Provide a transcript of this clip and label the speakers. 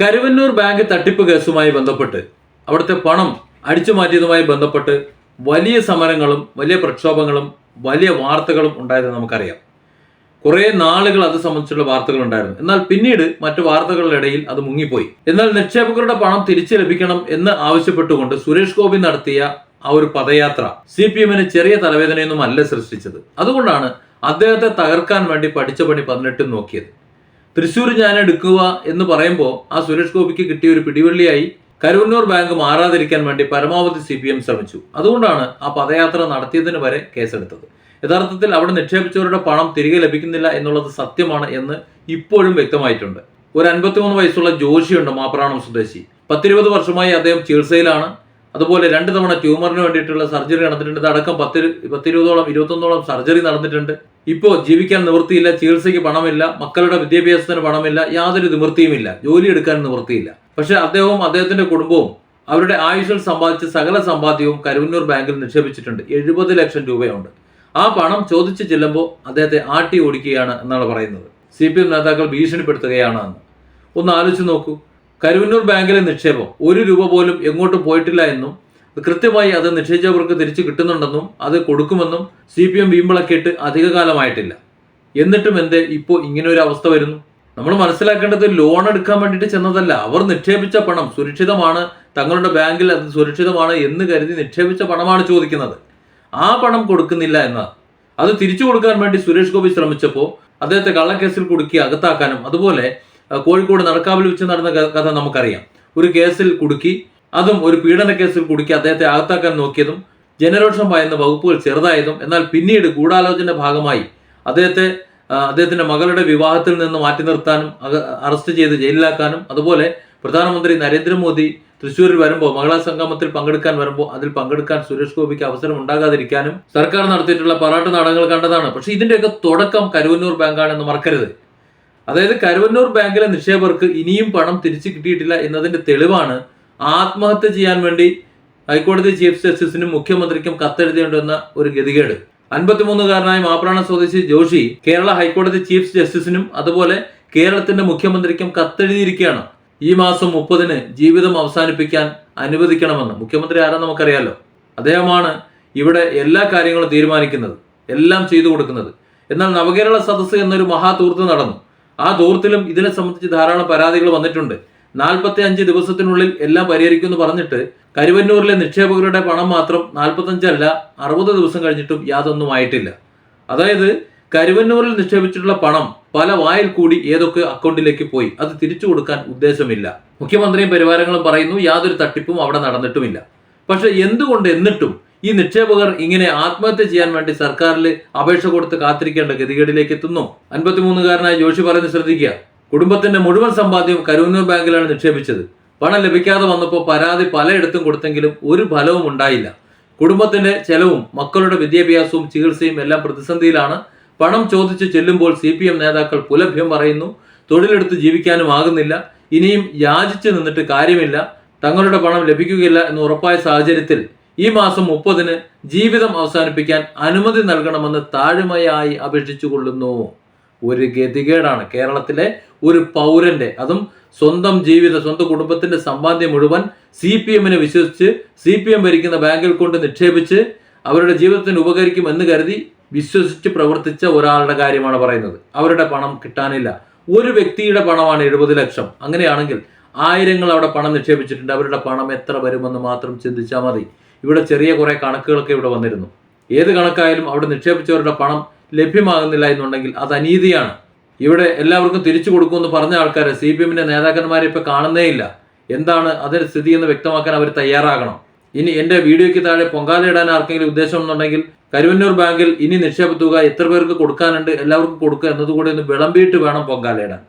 Speaker 1: Karuvannur bank തട്ടിപ്പ് കേസുമായി ബന്ധപ്പെട്ട് അവിടുത്തെ പണം അടിച്ചു മാറ്റിയതുമായി ബന്ധപ്പെട്ട് വലിയ സമരങ്ങളും വലിയ പ്രക്ഷോഭങ്ങളും വലിയ വാർത്തകളും ഉണ്ടായത് നമുക്കറിയാം. കുറേ നാളുകൾ അത് സംബന്ധിച്ചുള്ള വാർത്തകൾ ഉണ്ടായിരുന്നു. എന്നാൽ പിന്നീട് മറ്റു വാർത്തകളുടെ ഇടയിൽ അത് മുങ്ങിപ്പോയി. എന്നാൽ നിക്ഷേപകരുടെ പണം തിരിച്ചു ലഭിക്കണം എന്ന് ആവശ്യപ്പെട്ടുകൊണ്ട് സുരേഷ് ഗോപി നടത്തിയ ആ ഒരു പദയാത്ര സി പി എമ്മിന് ചെറിയ തലവേദനയൊന്നും അല്ല സൃഷ്ടിച്ചത്. അതുകൊണ്ടാണ് അദ്ദേഹത്തെ തകർക്കാൻ വേണ്ടി പഠിച്ച പണി പതിനെട്ടും നോക്കിയത്. തൃശ്ശൂർ ഞാൻ എടുക്കുക എന്ന് പറയുമ്പോൾ ആ സുരേഷ് ഗോപിക്ക് കിട്ടിയ ഒരു പിടിവള്ളിയായി കരുവന്നൂർ ബാങ്ക് മാറാതിരിക്കാൻ വേണ്ടി പരമാവധി സി പി എം ശ്രമിച്ചു. അതുകൊണ്ടാണ് ആ പദയാത്ര നടത്തിയതിന് വരെ കേസെടുത്തത്. യഥാർത്ഥത്തിൽ അവിടെ നിക്ഷേപിച്ചവരുടെ പണം തിരികെ ലഭിക്കുന്നില്ല എന്നുള്ളത് സത്യമാണ് എന്ന് ഇപ്പോഴും വ്യക്തമായിട്ടുണ്ട്. ഒരു അൻപത്തിമൂന്ന് വയസ്സുള്ള ജോഷിയുണ്ട് മാപ്രാണം സ്വദേശി. പത്തിരുപത് വർഷമായി അദ്ദേഹം ചികിത്സയിലാണ്. അതുപോലെ രണ്ട് തവണ ട്യൂമറിന് വേണ്ടിയിട്ടുള്ള സർജറി നടന്നിട്ടുണ്ട്. ഇതടക്കം പത്ത് പത്തിരുപതോളം ഇരുപത്തൊന്നോളം സർജറി നടന്നിട്ടുണ്ട്. ഇപ്പോൾ ജീവിക്കാൻ നിവൃത്തിയില്ല ചികിത്സയ്ക്ക് പണമില്ല മക്കളുടെ വിദ്യാഭ്യാസത്തിന് പണമില്ല യാതൊരു നിവൃത്തിയുമില്ല ജോലി എടുക്കാൻ നിവൃത്തിയില്ല. പക്ഷെ അദ്ദേഹവും അദ്ദേഹത്തിന്റെ കുടുംബവും അവരുടെ ആയുഷിൽ സമ്പാദിച്ച സകല സമ്പാദ്യവും കരുവന്നൂർ ബാങ്കിൽ നിക്ഷേപിച്ചിട്ടുണ്ട്. എഴുപത് ലക്ഷം രൂപയുണ്ട്. ആ പണം ചോദിച്ചു ചെല്ലുമ്പോൾ അദ്ദേഹത്തെ ആട്ടി ഓടിക്കുകയാണ് എന്നാണ് പറയുന്നത്. സി പി എം നേതാക്കൾ ഭീഷണിപ്പെടുത്തുകയാണ് എന്ന് ഒന്ന് ആലോചിച്ച് നോക്കൂ. കരുവന്നൂർ ബാങ്കിലെ നിക്ഷേപം ഒരു രൂപ പോലും എങ്ങോട്ടും പോയിട്ടില്ല എന്നും കൃത്യമായി അത് നിക്ഷേപിച്ചവർക്ക് തിരിച്ചു കിട്ടുന്നുണ്ടെന്നും അത് കൊടുക്കുമെന്നും സി പി എം വീമ്പിളക്കിയിട്ട് അധികകാലമായിട്ടില്ല. എന്നിട്ടും എന്തേ? ഇപ്പോൾ ഇങ്ങനെ ഒരു അവസ്ഥ വരുന്നു. നമ്മൾ മനസ്സിലാക്കേണ്ടത് ലോൺ എടുക്കാൻ വേണ്ടിയിട്ട് ചെന്നതല്ല. അവർ നിക്ഷേപിച്ച പണം സുരക്ഷിതമാണ്. തങ്ങളുടെ ബാങ്കിൽ അത് സുരക്ഷിതമാണ് എന്ന് കരുതി നിക്ഷേപിച്ച പണമാണ് ചോദിക്കുന്നത്. ആ പണം കൊടുക്കുന്നില്ല എന്നാണ് അത് തിരിച്ചു കൊടുക്കാൻ വേണ്ടി സുരേഷ് ഗോപി ശ്രമിച്ചപ്പോൾ അദ്ദേഹത്തെ കള്ളക്കേസിൽ കുടുക്കി അകത്താക്കാനും അതുപോലെ കോഴിക്കോട് നടക്കാവിൽ വെച്ച് നടന്ന കഥ നമുക്കറിയാം. ഒരു കേസിൽ കുടുക്കി അതും ഒരു പീഡന കേസിൽ കുടുക്കി അദ്ദേഹത്തെ അകത്താക്കാൻ നോക്കിയതും ജനരോഷം പായുന്ന വകുപ്പുകൾ ചെറുതായതും എന്നാൽ പിന്നീട് ഗൂഢാലോചന ഭാഗമായി അദ്ദേഹത്തെ അദ്ദേഹത്തിന്റെ മകളുടെ വിവാഹത്തിൽ നിന്ന് മാറ്റി നിർത്താനും അറസ്റ്റ് ചെയ്ത് ജയിലിലാക്കാനും അതുപോലെ പ്രധാനമന്ത്രി നരേന്ദ്രമോദി തൃശ്ശൂരിൽ വരുമ്പോൾ മഹിളാ സംഗമത്തിൽ പങ്കെടുക്കാൻ വരുമ്പോൾ അതിൽ പങ്കെടുക്കാൻ സുരേഷ് ഗോപിക്ക് അവസരം ഉണ്ടാകാതിരിക്കാനും സർക്കാർ നടത്തിയിട്ടുള്ള പറാട്ട് നാടകങ്ങൾ കണ്ടതാണ്. പക്ഷേ ഇതിന്റെയൊക്കെ തുടക്കം കരുവന്നൂർ ബാങ്കാണെന്ന് മറക്കരുത്. അതായത് കരുവന്നൂർ ബാങ്കിലെ നിക്ഷേപകർക്ക് ഇനിയും പണം തിരിച്ചു കിട്ടിയിട്ടില്ല എന്നതിന്റെ തെളിവാണ് ആത്മഹത്യ ചെയ്യാൻ വേണ്ടി ഹൈക്കോടതി ചീഫ് ജസ്റ്റിസിനും മുഖ്യമന്ത്രിക്കും കത്തെഴുതേണ്ടുന്ന ഒരു ഗതികേട്. അൻപത്തിമൂന്നുകാരനായ മാപ്രാണ സ്വദേശി ജോഷി കേരള ഹൈക്കോടതി ചീഫ് ജസ്റ്റിസിനും അതുപോലെ കേരളത്തിന്റെ മുഖ്യമന്ത്രിക്കും കത്തെഴുതിയിരിക്കുകയാണ്. ഈ മാസം മുപ്പതിന് ജീവിതം അവസാനിപ്പിക്കാൻ അനുവദിക്കണമെന്ന് മുഖ്യമന്ത്രി ആരാ നമുക്കറിയാലോ? അദ്ദേഹമാണ് ഇവിടെ എല്ലാ കാര്യങ്ങളും തീരുമാനിക്കുന്നത് എല്ലാം ചെയ്തു കൊടുക്കുന്നത്. എന്നാൽ നവകേരള സദസ്സ് എന്നൊരു മഹാതൂർത്ത് നടന്നു. ആ തൂർത്തിലും ഇതിനെ സംബന്ധിച്ച് ധാരാളം പരാതികൾ വന്നിട്ടുണ്ട്. നാൽപ്പത്തി അഞ്ച് ദിവസത്തിനുള്ളിൽ എല്ലാം പരിഹരിക്കുമെന്ന് പറഞ്ഞിട്ട് കരുവന്നൂരിലെ നിക്ഷേപകരുടെ പണം മാത്രം നാൽപ്പത്തഞ്ചല്ല അറുപത് ദിവസം കഴിഞ്ഞിട്ടും യാതൊന്നും ആയിട്ടില്ല. അതായത് കരുവന്നൂരിൽ നിക്ഷേപിച്ചിട്ടുള്ള പണം പല വായിൽ കൂടി ഏതൊക്കെ അക്കൗണ്ടിലേക്ക് പോയി അത് തിരിച്ചു കൊടുക്കാൻ ഉദ്ദേശമില്ല. മുഖ്യമന്ത്രിയും പരിവാരങ്ങളും പറയുന്നു യാതൊരു തട്ടിപ്പും അവിടെ നടന്നിട്ടുമില്ല. പക്ഷെ എന്തുകൊണ്ട് എന്നിട്ടും ഈ നിക്ഷേപകർ ഇങ്ങനെ ആത്മഹത്യ ചെയ്യാൻ വേണ്ടി സർക്കാരിൽ അപേക്ഷ കൊടുത്ത് കാത്തിരിക്കേണ്ട ഗതികേടിലേക്ക് എത്തുന്നു? അൻപത്തിമൂന്നുകാരനായ ജോഷി പറയുന്നത് ശ്രദ്ധിക്കുക. കുടുംബത്തിന്റെ മുഴുവൻ സമ്പാദ്യവും കരൂന്നൂർ ബാങ്കിലാണ് നിക്ഷേപിച്ചത്. പണം ലഭിക്കാതെ വന്നപ്പോൾ പരാതി പലയിടത്തും കൊടുത്തെങ്കിലും ഒരു ഫലവും ഉണ്ടായില്ല. കുടുംബത്തിന്റെ ചെലവും മക്കളുടെ വിദ്യാഭ്യാസവും ചികിത്സയും എല്ലാം പ്രതിസന്ധിയിലാണ്. പണം ചോദിച്ചു ചെല്ലുമ്പോൾ സി പി എം നേതാക്കൾ പുലഭ്യം പറയുന്നു തൊഴിലെടുത്ത് ജീവിക്കാനും ആകുന്നില്ല. ഇനിയും യാചിച്ചു നിന്നിട്ട് കാര്യമില്ല. തങ്ങളുടെ പണം ലഭിക്കുകയില്ല എന്ന് ഉറപ്പായ സാഹചര്യത്തിൽ ഈ മാസം മുപ്പതിന് ജീവിതം അവസാനിപ്പിക്കാൻ അനുമതി നൽകണമെന്ന് താഴ്മയായി അപേക്ഷിച്ചു കൊള്ളുന്നു ഒരു ഗതികേടാണ്. കേരളത്തിലെ ഒരു പൗരന്റെ അതും സ്വന്തം ജീവിത സ്വന്തം കുടുംബത്തിന്റെ സമ്പാദ്യം മുഴുവൻ സി പി എമ്മിനെ വിശ്വസിച്ച് സി പി എം ഭരിക്കുന്ന ബാങ്കിൽ കൊണ്ട് നിക്ഷേപിച്ച് അവരുടെ ജീവിതത്തിന് ഉപകരിക്കും എന്ന് കരുതി വിശ്വസിച്ച് പ്രവർത്തിച്ച ഒരാളുടെ കാര്യമാണ് പറയുന്നത്. അവരുടെ പണം കിട്ടാനില്ല. ഒരു വ്യക്തിയുടെ പണമാണ് എഴുപത് ലക്ഷം. അങ്ങനെയാണെങ്കിൽ ആയിരങ്ങൾ അവിടെ പണം നിക്ഷേപിച്ചിട്ടുണ്ട്. അവരുടെ പണം എത്ര വരുമെന്ന് മാത്രം ചിന്തിച്ചാൽ മതി. ഇവിടെ ചെറിയ കുറേ കണക്കുകളൊക്കെ ഇവിടെ വന്നിരുന്നു. ഏത് കണക്കായാലും അവിടെ നിക്ഷേപിച്ചവരുടെ പണം ലഭ്യമാകുന്നില്ല എന്നുണ്ടെങ്കിൽ അത് അനീതിയാണ്. ഇവിടെ എല്ലാവർക്കും തിരിച്ചു കൊടുക്കുമെന്ന് പറഞ്ഞ ആൾക്കാരെ സി പി എമ്മിന്റെ നേതാക്കന്മാരെ ഇപ്പൊ കാണുന്നേ ഇല്ല എന്താണ് അതിന് സ്ഥിതി എന്ന് വ്യക്തമാക്കാൻ അവർ തയ്യാറാകണം. ഇനി എന്റെ വീഡിയോയ്ക്ക് താഴെ പൊങ്കാലയിടാൻ ആർക്കെങ്കിലും ഉദ്ദേശം എന്നുണ്ടെങ്കിൽ കരുവന്നൂർ ബാങ്കിൽ ഇനി നിക്ഷേപ തുക എത്ര പേർക്ക് കൊടുക്കാനുണ്ട് എല്ലാവർക്കും കൊടുക്കുക എന്നതുകൂടി ഒന്ന് വിളമ്പിയിട്ട് വേണം പൊങ്കാലയിടാൻ